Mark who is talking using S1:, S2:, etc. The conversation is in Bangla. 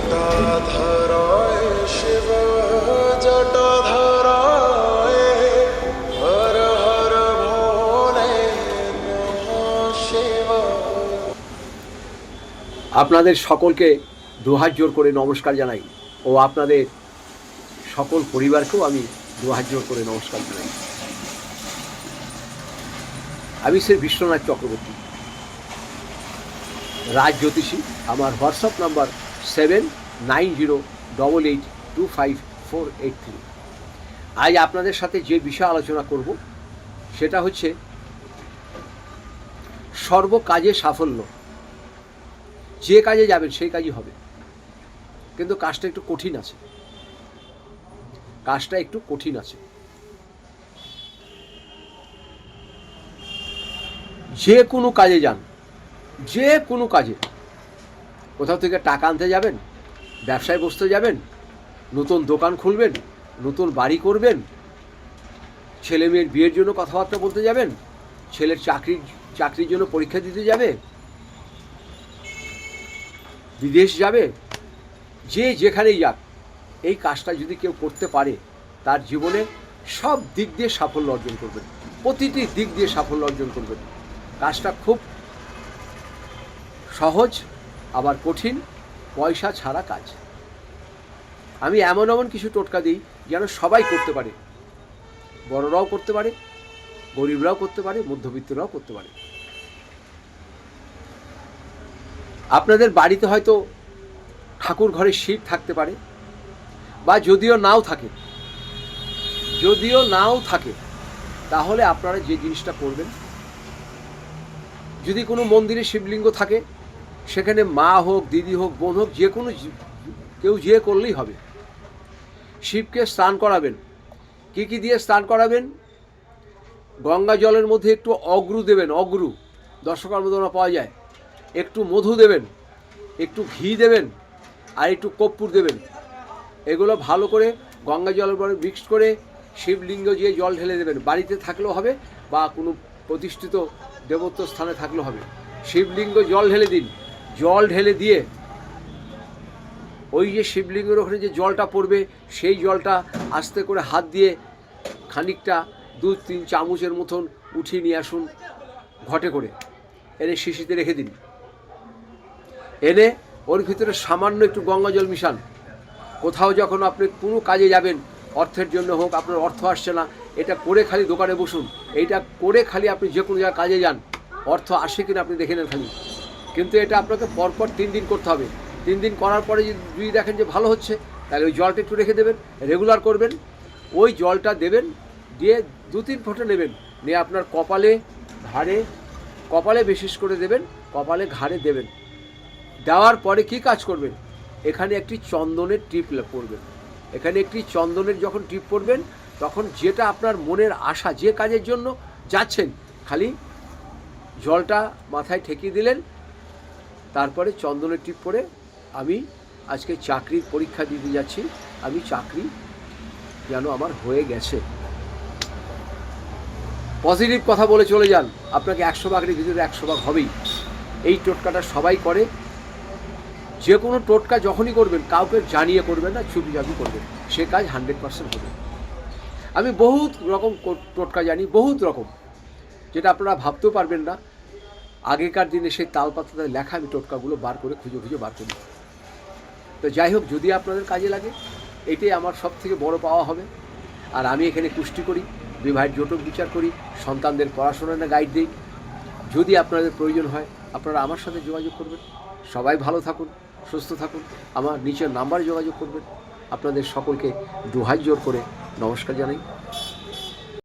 S1: जटाधराय शिव जटाधराय हर हर भोले नमः शिवाय
S2: আপনাদের সকলকে দুহাত জোর করে নমস্কার জানাই ও আপনাদের সকল পরিবারকেও আমি দুহাত জোর করে নমস্কার জানাই আমি সে বিশ্বনাথ চক্রবর্তী রাজ জ্যোতিষী আমার WhatsApp number seven nine zero double eight two five four eight three আজ আপনাদের সাথে যে বিষয় আলোচনা করব, সেটা হচ্ছে সর্ব কাজে সাফল্য। যে কাজে যাবেন, সেই কাজই হবে। কিন্তু কাজটা একটু কঠিন আছে। কাজটা একটু কঠিন আছে। যে কোনো কাজে যান। যে কোনো কাজে। কোথাও থেকে টাকা আনতে যাবেন? ব্যবসায় বসতে যাবেন? নতুন দোকান খুলবেন? নতুন বাড়ি করবেন? ছেলে মেয়ের বিয়ের জন্য কথাবার্তা বলতে যাবেন? ছেলের চাকরির চাকরির জন্য পরীক্ষা দিতে যাবে? বিদেশ যাবে? যে যেখানেই যাক, এই কাজটা যদি কেউ করতে পারে, তার জীবনে সব দিক দিয়ে সাফল্য অর্জন করবেন। প্রতিটি দিক দিয়ে সাফল্য অর্জন করবেন। কাজটা খুব সহজ আবার কঠিন পয়সা ছাড়া কাজ। আমি এমন এমন কিছু টোটকা দিই যেন সবাই করতে পারে। বড়রাও করতে পারে, গরিবরাও করতে পারে, মধ্যবিত্তরাও করতে পারে। আপনাদের বাড়িতে হয়তো ঠাকুর ঘরে শিব থাকতে পারে বা যদিও নাও থাকে। যদিও নাও থাকে, তাহলে আপনারা যে জিনিসটা করবেন, যদি কোনো মন্দিরে শিবলিঙ্গ থাকে সেখানে মা হোক, দিদি হোক, বোন হোক, যে কোনো কেউ যে করলেই হবে। শিবকে স্নান করাবেন। কি কি দিয়ে স্নান করাবেন? গঙ্গা জলের মধ্যে একটু অগ্রু দেবেন, অগ্রু। দর্শকার মতো না পাওয়া যায়। একটু মধু দেবেন, একটু ঘি দেবেন, আর একটু কর্পূর দেবেন। এগুলো ভালো করে গঙ্গা জলের পরে মিক্সড করে শিবলিঙ্গ দিয়ে জল ঢেলে দেবেন। বাড়িতে থাকলেও হবে বা কোনো প্রতিষ্ঠিত দেবত্ব স্থানে থাকলেও হবে। শিবলিঙ্গ জল ঢেলে দিন। জল ঢেলে দিয়ে ওই যে শিবলিঙ্গের ওখানে যে জলটা পড়বে, সেই জলটা আস্তে করে হাত দিয়ে খানিকটা দু তিন চামচের মতন উঠিয়ে নিয়ে আসুন ঘটে করে। এনে শিশিতে রেখে দিন। এনে ওর ভিতরে সামান্য একটু গঙ্গা জল মিশান। কোথাও যখন আপনি কোনো কাজে যাবেন, অর্থের জন্য হোক, আপনার অর্থ আসছে না, এটা করে খালি দোকানে বসুন। এইটা করে খালি আপনি যে কোনো জায়গায় কাজে যান, অর্থ আসে কিনা আপনি দেখে নেন খালি। কিন্তু এটা আপনাকে পরপর তিন দিন করতে হবে। তিন দিন করার পরে যদি দেখেন যে ভালো হচ্ছে, তাহলে ওই জলটা একটু রেখে দেবেন রেগুলার করবেন। ওই জলটা দেবেন, দিয়ে দু তিন ফোঁটা নেবেন। নিয়ে আপনার কপালে ঘাড়ে, কপালে বিশেষ করে দেবেন, কপালে ঘাড়ে দেবেন। দেওয়ার পরে কি কাজ করবেন? এখানে একটি চন্দনের টিপ পড়বেন। এখানে একটি চন্দনের যখন টিপ পড়বেন, তখন যেটা আপনার মনের আশা, যে কাজের জন্য যাচ্ছেন, খালি জলটা মাথায় ঠেকিয়ে দিলেন তারপরে চন্দনের টিপ পরে আমি আজকে চাকরির পরীক্ষা দিতে যাচ্ছি। আমি চাকরি যেন আমার হয়ে গেছে। পজিটিভ কথা বলে চলে যান। আপনাকে একশো ভাগের ভিতরে একশো ভাগ হবেই। এই টোটকাটা সবাই করে। যে কোনো টোটকা যখনই করবেন, কাউকে জানিয়ে করবেন না চুপি চাপি করবেন। সে কাজ হান্ড্রেড পার্সেন্ট হবে। আমি বহুত রকম টোটকা জানি, বহুত রকম। যেটা আপনারা ভাবতেও পারবেন না। আগেকার দিনে সেই তালপাতাতে লেখা আমি টোটকাগুলো বার করে খুঁজে খুঁজে বার করি। তো যাই হোক, যদি আপনাদের কাজে লাগে, এটাই আমার সব থেকে বড় পাওয়া হবে। আর আমি এখানে কুষ্টি করি, বিবাহের জটক বিচার করি, সন্তানদের পড়াশোনার গাইড দিই। যদি আপনাদের প্রয়োজন হয়, আপনারা আমার সাথে যোগাযোগ করবেন। সবাই ভালো থাকুন, সুস্থ থাকুন, আমার নিচের নাম্বারে যোগাযোগ করবেন। আপনাদের সকলকে দুহাই জোর করে নমস্কার জানাই।